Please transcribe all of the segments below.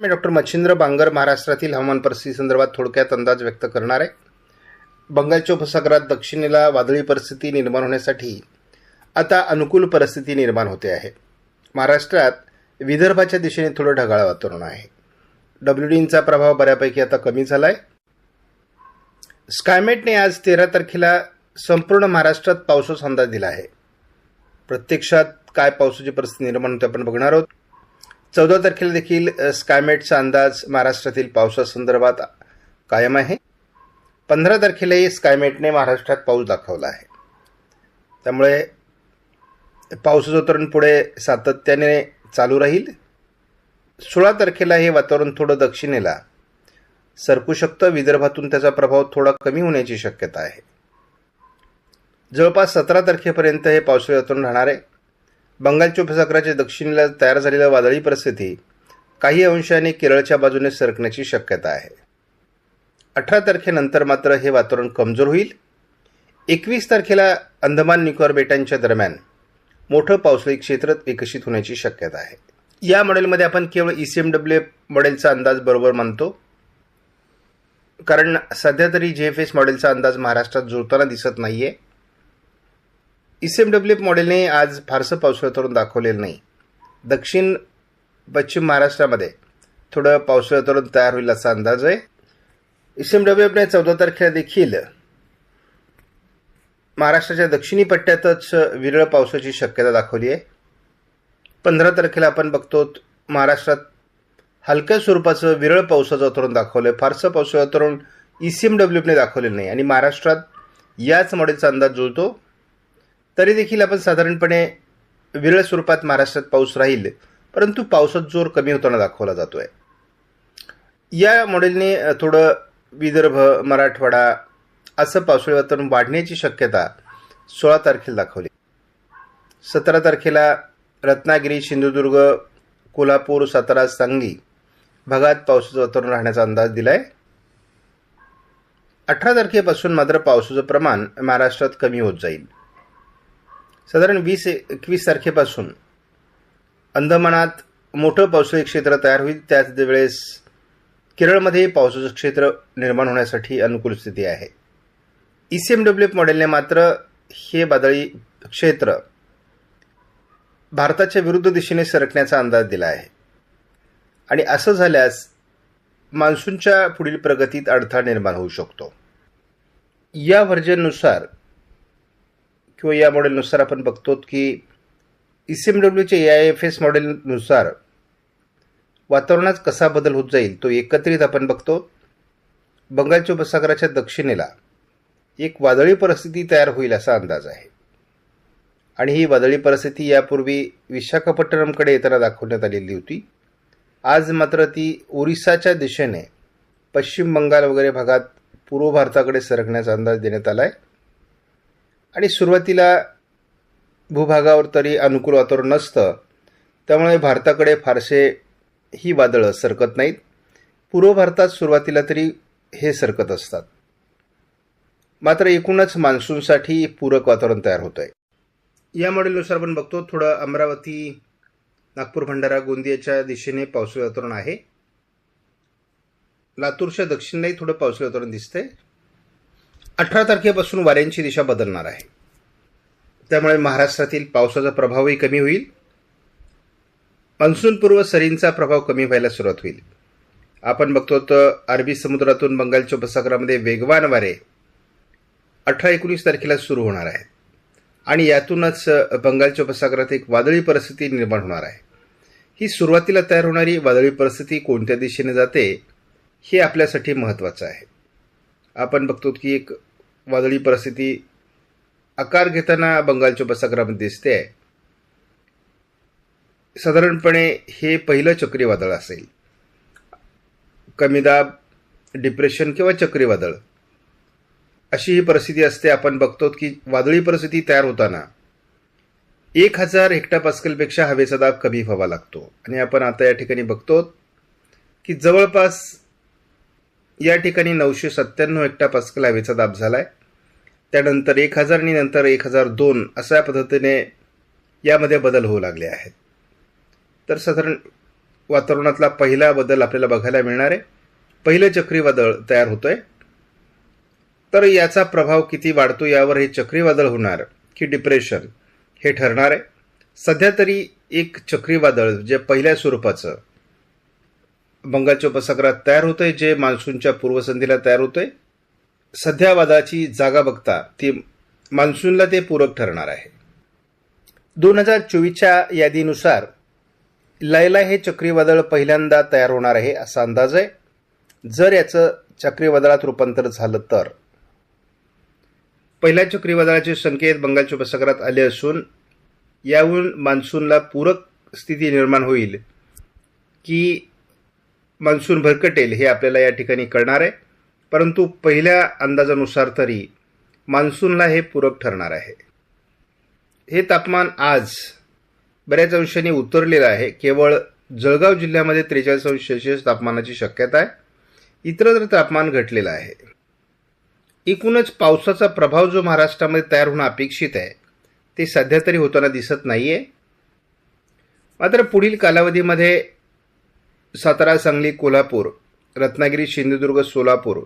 मी doctor Machhindra Bangar महाराष्ट्रातील हवामान परिस्थिती संदर्भात थोडक्यात अंदाज व्यक्त करणार आहे. बंगालच्या उपसागरात दक्षिणेला वादळी परिस्थिती निर्माण होण्यासाठी आता अनुकूल परिस्थिती निर्माण होते आहे. महाराष्ट्रात विदर्भाच्या दिशेने थोडं ढगाळ वातावरण आहे. डब्ल्यू डीचा प्रभाव बऱ्यापैकी आता कमी झाला आहे स्कायमेटने आज तेरा तारखेला संपूर्ण महाराष्ट्रात पावसाचा अंदाज दिला आहे. प्रत्यक्षात काय पावसाची परिस्थिती निर्माण होते आपण बघणार आहोत. चौदा तारखेला देखील स्कायमेटचा अंदाज महाराष्ट्रातील पावसासंदर्भात कायम आहे. पंधरा तारखेलाही स्कायमेटने महाराष्ट्रात पाऊस दाखवला आहे. त्यामुळे पावसाचं वातावरण पुढे सातत्याने चालू राहील. सोळा तारखेला हे वातावरण थोडं दक्षिणेला सरकू शकतं. विदर्भातून त्याचा प्रभाव थोडा कमी होण्याची शक्यता आहे. जवळपास सतरा तारखेपर्यंत हे पावसाळी वातावरण राहणार आहे. बंगालच्या उपसागराच्या दक्षिणेला तयार झालेल्या वादळी परिस्थिती काही अंशाने केरळच्या बाजूने सरकण्याची शक्यता आहे. अठरा तारखेनंतर मात्र हे वातावरण कमजोर होईल. एकवीस तारखेला अंदमान निकोबार बेटांच्या दरम्यान मोठं पावसाळी क्षेत्र विकसित होण्याची शक्यता आहे. या मॉडेलमध्ये आपण केवळ ई सी एम डब्ल्यू मॉडेलचा अंदाज बरोबर मानतो. कारण सध्या तरी जे एफ एस मॉडेलचा अंदाज महाराष्ट्रात जुळताना दिसत नाही आहे सी एम डब्ल्यू मॉडेलने आज फारसं पावसाळी वातावरण दाखवलेलं नाही. दक्षिण पश्चिम महाराष्ट्रामध्ये थोडं पावसाळी वातावरण तयार होईल असा अंदाज आहे. ई सी एम चौदा तारखेला देखील महाराष्ट्राच्या दक्षिणी पट्ट्यातच विरळ पावसाची शक्यता दाखवली आहे. पंधरा तारखेला आपण बघतो महाराष्ट्रात हलक्या स्वरूपाचं विरळ पावसाचं वातावरण दाखवलं आहे फारसं पावसाचं वातावरण ई सी एम डब्ल्यूने दाखवलेलं नाही. आणि महाराष्ट्रात याच मॉडेलचा अंदाज जुळतो. तरी देखील आपण साधारणपणे विरळ स्वरूपात महाराष्ट्रात पाऊस राहील परंतु पावसात जोर कमी होताना दाखवला जातोय. या मॉडेलने थोडं विदर्भ मराठवाडा असं पावसाळी वातावरण वाढण्याची शक्यता सोळा तारखेला दाखवली. सतरा तारखेला रत्नागिरी सिंधुदुर्ग कोल्हापूर सातारा सांगली भागात पावसाचं वातावरण राहण्याचा अंदाज दिलाय. अठरा तारखेपासून मात्र पावसाचं प्रमाण महाराष्ट्रात कमी होत जाईल. साधारण वीस एकवीस तारखेपासून अंदमानात मोठं पावसाळी क्षेत्र तयार होईल. त्याच वेळेस केरळमध्ये पावसाचं क्षेत्र निर्माण होण्यासाठी अनुकूल स्थिती आहे. ई सी एम डब्ल्यू मॉडेलने मात्र हे वादळी क्षेत्र भारताच्या विरुद्ध दिशेने सरकण्याचा अंदाज दिला आहे. आणि असं झाल्यास मान्सूनच्या पुढील प्रगतीत अडथळा निर्माण होऊ शकतो. या व्हर्जननुसार किंवा या मॉडेलनुसार आपण बघतो की ई सी एम डब्ल्यूच्या ए आय एफ एस मॉडेलनुसार वातावरणात कसा बदल होत जाईल तो एकत्रित आपण बघतो. बंगालच्या उपसागराच्या दक्षिणेला एक वादळी परिस्थिती तयार होईल असा अंदाज आहे. आणि ही वादळी परिस्थिती यापूर्वी विशाखापट्टणमकडे येताना दाखवण्यात आलेली होती. आज मात्र ती ओरिसाच्या दिशेने पश्चिम बंगाल वगैरे भागात पूर्व भारताकडे सरकण्याचा अंदाज देण्यात आला आहे आणि सुरुवातीला भूभागावर तरी अनुकूल वातावरण नसतं. त्यामुळे भारताकडे फारसे ही वादळं सरकत नाहीत. पूर्व भारतात सुरुवातीला तरी हे सरकत असतात. मात्र एकूणच मान्सूनसाठी पूरक वातावरण तयार होत आहे या मॉडेलनुसार आपण बघतो थोडं अमरावती नागपूर भंडारा गोंदियाच्या दिशेने पावसाळी वातावरण आहे. लातूरच्या दक्षिणलाही थोडं पावसाळी वातावरण दिसतंय. अठरा तारखेपासून वाऱ्यांची दिशा बदलणार आहे. त्यामुळे महाराष्ट्रातील पावसाचा प्रभावही कमी होईल. मान्सूनपूर्व सरींचा प्रभाव कमी व्हायला सुरुवात होईल. आपण बघतो तर अरबी समुद्रातून बंगालच्या उपसागरामध्ये वेगवान वारे अठरा एकोणीस तारखेला सुरू होणार आहेत. आणि यातूनच बंगालच्या उपसागरात एक वादळी परिस्थिती निर्माण होणार आहे. ही सुरुवातीला तयार होणारी वादळी परिस्थिती कोणत्या दिशेने जाते हे आपल्यासाठी महत्त्वाचं आहे. आपण बघतो की एक वादळी परिस्थिती आकार घेताना बंगालच्या उपसागरामध्ये दिसते आहे. साधारणपणे हे पहिलं चक्रीवादळ असेल. कमी दाब डिप्रेशन किंवा चक्रीवादळ. अशी ही परिस्थिती असते आपण बघतो की वादळी परिस्थिती तयार होताना एक हजार हेक्टापास्कलपेक्षा हवेचा दाब कमी व्हावा लागतो. आणि आपण आता या ठिकाणी बघतो की जवळपास या ठिकाणी नऊशे सत्त्याण्णव हेक्टापास्कल हवेचा दाब झाला आहे त्यानंतर एक हजार आणि नंतर एक हजार दोन अशा पद्धतीने यामध्ये बदल होऊ लागले आहेत. तर साधारण वातावरणातला पहिला बदल आपल्याला बघायला मिळणार आहे. पहिलं चक्रीवादळ तयार होतंय. तर याचा प्रभाव किती वाढतो यावर हे चक्रीवादळ होणार की डिप्रेशन हे ठरणार आहे. सध्या तरी एक चक्रीवादळ जे पहिल्या स्वरूपाचं बंगालच्या उपसागरात तयार होतंय जे मान्सूनच्या पूर्वसंध्येला तयार होतंय. सध्या वादाची जागा बघता ती मान्सूनला ते पूरक ठरणार आहे. दोन हजार चोवीसच्या यादीनुसार लैला हे चक्रीवादळ पहिल्यांदा तयार होणार आहे असा अंदाज आहे. जर याचं चक्रीवादळात रूपांतर झालं तर. पहिल्या चक्रीवादळाचे संकेत बंगालच्या उपसागरात आले असून याहून मान्सूनला पूरक स्थिती निर्माण होईल की मान्सून भरकटेल हे आपल्याला या ठिकाणी कळणार आहे. परंतु पहिल्या अंदाजानुसार तरी मान्सूनला हे पूरक ठरणार आहे. हे तापमान आज बऱ्याच अंशाने उतरलेलं आहे. केवळ जळगाव जिल्ह्यामध्ये त्रेचाळीस अंश सेल्सिअस तापमानाची शक्यता आहे. इतरत्र तापमान घटलेलं आहे. एकूणच पावसाचा प्रभाव जो महाराष्ट्रामध्ये तयार होणं अपेक्षित आहे ते सध्या तरी होताना दिसत नाही आहे मात्र पुढील कालावधीमध्ये सातारा सांगली कोल्हापूर रत्नागिरी सिंधुदुर्ग सोलापूर.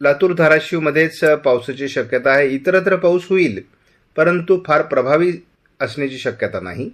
लातूर धाराशिवमध्येच पावसाची शक्यता आहे. इतरत्र पाऊस होईल परंतु फार प्रभावी असण्याची शक्यता नाही.